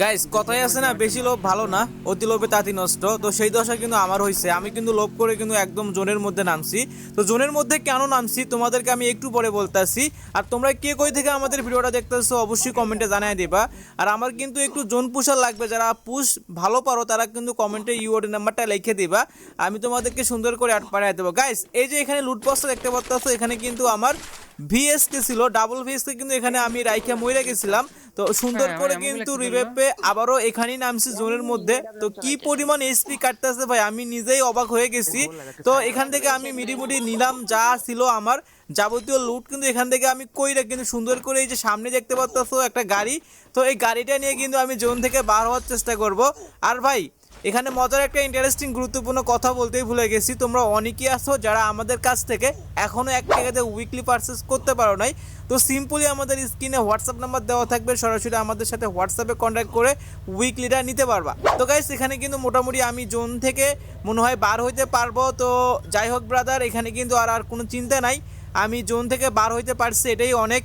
Guys কথাই আছে না, বেশি লোভ ভালো না, অতি লোভে তাঁতি নষ্ট। তো সেই দশা কিন্তু আমার হয়েছে আমি কিন্তু লোভ করে কিন্তু একদম জোনের মধ্যে নামছি। তো জোনের মধ্যে কেন নামছি? তোমাদেরকে আমি একটু পরে বলতেছি। আর তোমরা কে কই থেকে আমাদের ভিডিওটা দেখতেছো, অবশ্যই কমেন্টে জানাই দিবা। আর আমার কিন্তু একটু জোন পুষার লাগবে। যারা পুষ ভালো পারো, তারা কিন্তু কমেন্টে ইউওডি নাম্বারটা লিখে দিবা। আমি তোমাদেরকে সুন্দর করে অ্যাড পাঠিয়ে দেবো। গাইস এই যে এখানে লুটপস্টটা দেখতে পাচ্ছ এখানে কিন্তু আমার ভিএসকে ছিল ডাবল ভিএসকে কিন্তু এখানে আমি রাইখা মইরা গেছিলাম। তো সুন্দর হ্যাঁ, করে কিন্তু এগুলো রিভেপে আবারও এখানেই নামছি জোনের মধ্যে। তো কি পরিমাণ এসপি কাটতেছে ভাই আমি নিজেই অবাক হয়ে গেছি। তো এখান থেকে আমি মিডিমুডি নিলাম যা ছিল আমার। যাবতীয় লুট কিন্তু এখান থেকে আমি কইরা কিন্তু সুন্দর করে এই যে সামনে দেখতে পাচ্ছ একটা গাড়ি। তো এই গাড়িটা নিয়ে কিন্তু আমি জোন থেকে বার হওয়ার চেষ্টা করব। আর ভাই এখানে মজার একটা ইন্টারেস্টিং গুরুত্বপূর্ণ কথা বলতেই ভুলে গেছি। তোমরা অনেকেই আছো যারা আমাদের কাছ থেকে এখনও এক টাকাতে উইকলি পারচেস করতে পারো নাই। তো সিম্পলি আমাদের স্ক্রিনে হোয়াটসঅ্যাপ নাম্বার দেওয়া থাকবে। সরাসরি আমাদের সাথে হোয়াটসঅ্যাপে কন্ট্যাক্ট করে উইকলিটা নিতে পারবা। তো গাইস এখানে কিন্তু মোটামুটি আমি জোন থেকে মনে হয় বার হইতে পারব। তো যাই হোক ব্রাদার এখানে কিন্তু আর আর কোনো চিন্তা নাই। আমি জোন থেকে বার হইতে পারছি, এটাই অনেক।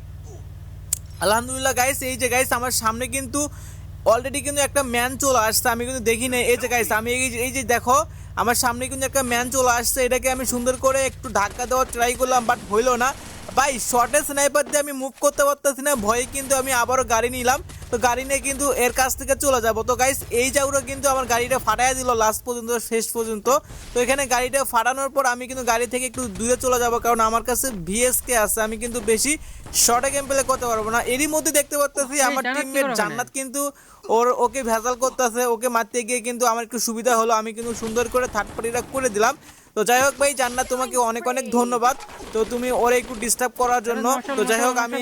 আলহামদুলিল্লাহ গাইস এই যে গাইস আমার সামনে কিন্তু অলরেডি কিন্তু একটা ম্যান চলে আসছে, আমি কিন্তু দেখি না এই যে গাইস আমি এই যে- দেখো, আমার সামনে কিন্তু একটা ম্যান চলে আসছে, এটাকে আমি সুন্দর করে একটু ধাক্কা দেওয়ার ট্রাই করলাম বাট হইল না। ভাই শর্টে স্নাইপার দিয়ে আমি মুভ করতে পারতেছি না, ভয়ে কিন্তু আমি আবারও গাড়ি নিলাম। তো গাড়ি নিয়ে কিন্তু এর কাছ থেকে চলে যাব। তো গাইস এই জাউরা কিন্তু আমার গাড়িটা ফাটাই দিল লাস্ট পর্যন্ত শেষ পর্যন্ত। তো এখানে গাড়িটা ফাটানোর পর আমি কিন্তু গাড়ি থেকে একটু দূরে চলে যাব কারণ আমার কাছে ভিএসকে আছে। আমি কিন্তু বেশি শর্টে গেম প্লে করতে পারব না। এরই মধ্যে দেখতে পাচ্ছি আমার টিমমেট জান্নাত কিন্তু ওর ওকে ভেজাল করতেছে ওকে মারতে গিয়ে কিন্তু আমার একটু সুবিধা হলো। আমি কিন্তু সুন্দর করে থার্ড পার্টিটা করে দিলাম। তো যাই হোক ভাই জান্নাত তোমাকে অনেক অনেক ধন্যবাদ। তো তুমি ওরে একটু ডিস্টার্ব করার জন্য। তো যাই হোক আমি